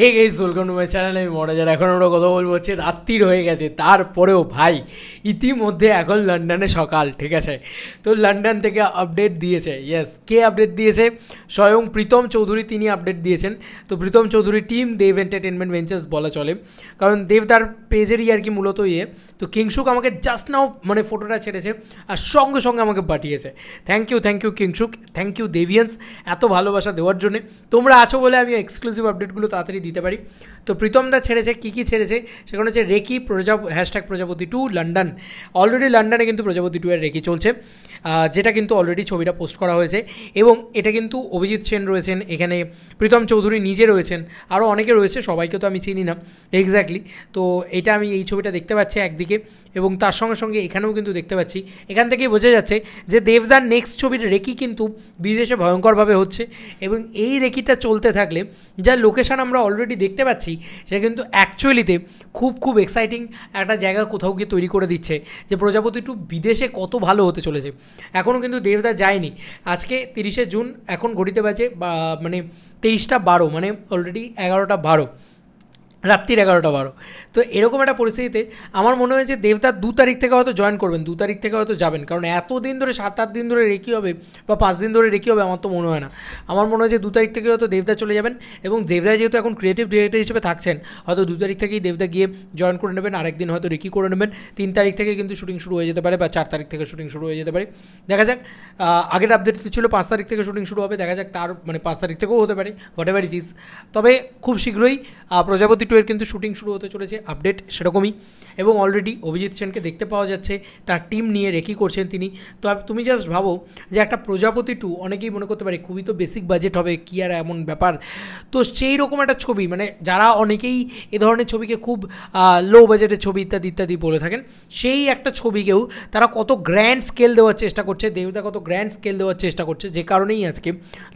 Hey guys welcome to my channel আমি মনোজার এখন আমরা কথা বলব হচ্ছে, রাত্রির হয়ে গেছে, তারপরেও ভাই, ইতিমধ্যে এখন লন্ডনে সকাল, ঠিক আছে? তো লন্ডন থেকে আপডেট দিয়েছে ইয়েস কে আপডেট দিয়েছে? স্বয়ং প্রীতম চৌধুরী তিনি আপডেট দিয়েছেন। তো Pritam Chowdhury team Dev entertainment ventures বলা চলে। কারণ দেব তার পেজেরই আর কি মূলত ইয়ে। তো কিংশুক আমাকে জাস্ট নাও মানে ফটোটা ছেড়েছে আর সঙ্গে সঙ্গে আমাকে পাঠিয়েছে। Thank you thank you Kingshuk thank you Devians এত ভালোবাসা দেওয়ার জন্যে। তোমরা আছো বলে আমি এক্সক্লুসিভ আপডেটগুলো তাড়াতাড়ি দিতে পারি। তো প্রীতম দা ছেড়েছে, কী কী ছেড়েছে? সেখানে হচ্ছে রেকি প্রজা hashtag Projapoti two London already লন্ডনে কিন্তু প্রজাপতি টু এর রেকি চলছে যেটা কিন্তু অলরেডি ছবিটা পোস্ট করা হয়েছে। এবং এটা কিন্তু অভিজিৎ সেন রয়েছেন, এখানে প্রীতম চৌধুরী নিজে রয়েছেন। আরও অনেকে রয়েছে, সবাইকে তো আমি চিনি না এক্স্যাক্টলি তো এটা আমি এই ছবিটা দেখতে পাচ্ছি একদিকে এবং তার সঙ্গে সঙ্গে এখানেও কিন্তু দেখতে পাচ্ছি। এখান থেকেই বোঝা যাচ্ছে যে দেবদার নেক্সট ছবির রেকি কিন্তু বিদেশে ভয়ঙ্করভাবে হচ্ছে। এবং এই রেকিটা চলতে থাকলে যা লোকেশন আমরা অলরেডি দেখতে পাচ্ছি, সেটা কিন্তু অ্যাকচুয়ালিতে খুব খুব এক্সাইটিং একটা জায়গা কোথাও গিয়ে তৈরি করে দিচ্ছে যে প্রজাপতি একটু বিদেশে কত ভালো হতে চলেছে। এখনও কিন্তু দেবদা যায়নি। আজকে তিরিশে জুন, এখন ঘটিতে বাজে মানে তেইশটা বারো মানে অলরেডি এগারোটা বারো। রাত্রির এগারোটা বারো। তো এরকম একটা পরিস্থিতিতে আমার মনে হয় যে দেবদার দু তারিখ থেকে হয়তো জয়েন করবেন, দু তারিখ থেকে হয়তো যাবেন। কারণ এত দিন ধরে, সাত, আট দিন ধরে রেকি হবে বা পাঁচ দিন ধরে রেকি হবে, আমার তো মনে হয় না। আমার মনে হয় যে দু তারিখ থেকে হয়তো দেবদা চলে যাবেন এবং দেবদা যেহেতু এখন ক্রিয়েটিভ ডিরেক্টর হিসেবে থাকছেন, হয়তো দু তারিখ থেকেই দেবদা গিয়ে জয়েন করে নেবেন, আরেকদিন হয়তো রেকি করে নেবেন। তিন তারিখ থেকে কিন্তু শুটিং শুরু হয়ে যেতে পারে বা চার তারিখ থেকে শুটিং শুরু হয়ে যেতে পারে। দেখা যাক আগের আপডেট ছিল পাঁচ তারিখ থেকে শুটিং শুরু হবে, দেখা যাক তার মানে পাঁচ তারিখ থেকেও হতে পারে হোয়াট এভার ইট ইজ তবে খুব শীঘ্রই প্রজাপতি টু এর কিন্তু শুটিং শুরু হতে চলেছে আপডেট সেরকমই। এবং অলরেডি অভিজিৎ সেনকে দেখতে পাওয়া যাচ্ছে, তার টিম নিয়ে রেকি করছেন তিনি। তো তুমি জাস্ট ভাবো যে একটা প্রজাপতি টু অনেকেই মনে করতে পারে খুবই তো বেসিক বাজেট হবে, কী আর এমন ব্যাপার। তো সেই রকম একটা ছবি মানে যারা অনেকেই এ ধরনের ছবিকে খুব লো বাজেটের ছবি ইত্যাদি ইত্যাদি বলে থাকেন, সেই একটা ছবিকেও তারা কত গ্র্যান্ড স্কেল দেওয়ার চেষ্টা করছে, দেবতা কত গ্র্যান্ড স্কেল দেওয়ার চেষ্টা করছে, যে কারণেই আজকে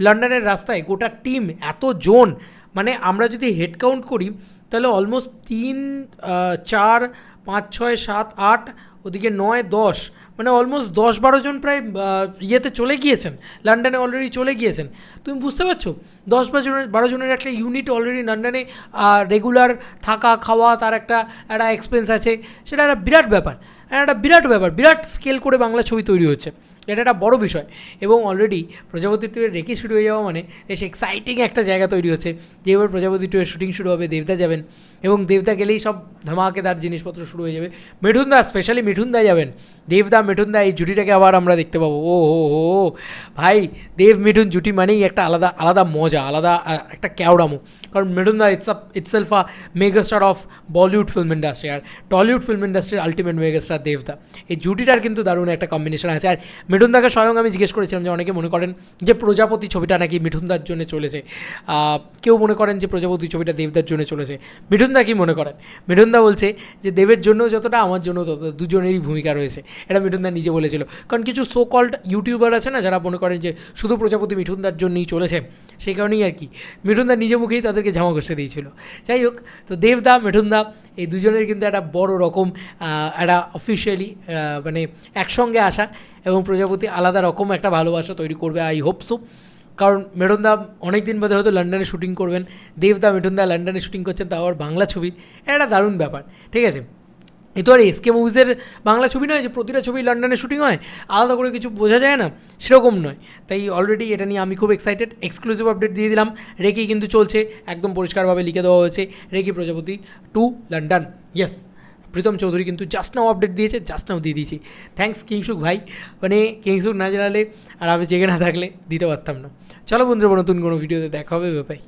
লন্ডনের রাস্তায় গোটা টিম এত জোন মানে আমরা যদি হেড কাউন্ট করি তাহলে অলমোস্ট তিন চার, পাঁচ, ছয়, সাত, আট, ওদিকে নয়, দশ মানে অলমোস্ট দশ, বারো জন প্রায় ইয়েতে চলে গিয়েছেন। লন্ডনে অলরেডি চলে গিয়েছেন। তুমি বুঝতে পারছ? দশ, বারো জনের বারো জনের একটা ইউনিট অলরেডি লন্ডনে রেগুলার থাকা, খাওয়া, তার একটা একটা এক্সপেন্স আছে। সেটা একটা বিরাট ব্যাপার। একটা বিরাট ব্যাপার, বিরাট স্কেল করে বাংলা ছবি তৈরি হচ্ছে এটা একটা বড় বিষয়। এবং অলরেডি প্রজাপতি টু এর রেকি শুরু হয়ে যাওয়া মানে বেশ এক্সাইটিং একটা জায়গা তৈরি হচ্ছে, যে এবার প্রজাপতি টু এর শুটিং শুরু হবে, দেবদা যাবেন। এবং দেবদা গেলেই সব ধামাকেদার জিনিসপত্র শুরু হয়ে যাবে। মিঠুনদা স্পেশালি মিঠুনদা যাবেন। দেবদা, মিঠুনদা, এই জুটিটাকে আবার আমরা দেখতে পাবো। ও হো হো ভাই, দেব, মিঠুন জুটি মানেই একটা আলাদা আলাদা মজা, আলাদা একটা ক্যাওড়ামো কারণ মিঠুনদা it's up itself a megastar of Bollywood film industry R Tollywood film ইন্ডাস্ট্রির আলটিমেট মেগাস্টার দেবদা। এই জুটিটার কিন্তু দারুণ একটা কম্বিনেশন আছে। আর মিঠুনদাকে স্বয়ং আমি জিজ্ঞেস করেছিলাম যে অনেকে মনে করেন যে প্রজাপতি ছবিটা নাকি মিঠুনদার জন্য চলেছে। কেউ মনে করেন যে প্রজাপতি ছবিটা দেবদার জন্য চলেছে। মিঠুনদা কি মনে করেন? মিঠুনদা বলছে যে দেবের জন্য যতটা, আমার জন্য তত, দুজনেরই ভূমিকা রয়েছে। এটা মিঠুনদা নিজে বলেছিল। কারণ কিছু সো কল্ড ইউটিউবার আছে না, যারা মনে করেন যে শুধু প্রজাপতি মিঠুনদার জন্যই চলেছে। সেই কারণেই আর কি। মিঠুনদা নিজে মুখেই তাদেরকে জামা ঘষে দিয়েছিল। যাই হোক, তো দেবদা, মিঠুনদা, এই দুজনের কিন্তু একটা বড় রকম একটা অফিসিয়ালি মানে একসঙ্গে আসা এবং প্রজাপতি আলাদা রকম একটা ভালোবাসা তৈরি করবে আই হোপ সো কারণ মেঠুনদা অনেক দিন বাদে হয়তো লন্ডনে শুটিং করবেন, দেবদা, মেঠুনদা লন্ডনে শুটিং করছেন, তাও আবার বাংলা ছবি। এটা দারুণ ব্যাপার। ঠিক আছে? এ তো আর এসকে মুভিজের বাংলা ছবি নয়, যে প্রতিটা ছবি লন্ডনে শুটিং হয়, আলাদা করে কিছু বোঝা যায় না, সেরকম নয়। তাই অলরেডি এটা নিয়ে আমি খুব এক্সাইটেড এক্সক্লুসিভ আপডেট দিয়ে দিলাম। রেকি কিন্তু চলছে, একদম পরিষ্কারভাবে লিখে দেওয়া হয়েছে, recce Projapoti two London yes Pritam Chowdhury কিন্তু জাস্ট নাও আপডেট দিয়েছে জাস্ট নাও দিয়ে দিয়েছি। থ্যাঙ্কস কিংসুক ভাই। মানে কিংসুক না জানালে আর আমি জেগে না থাকলে দিতে পারতাম না। চলো বন্ধুরা, নতুন কোনো ভিডিওতে দেখা হবে ব্যাপাই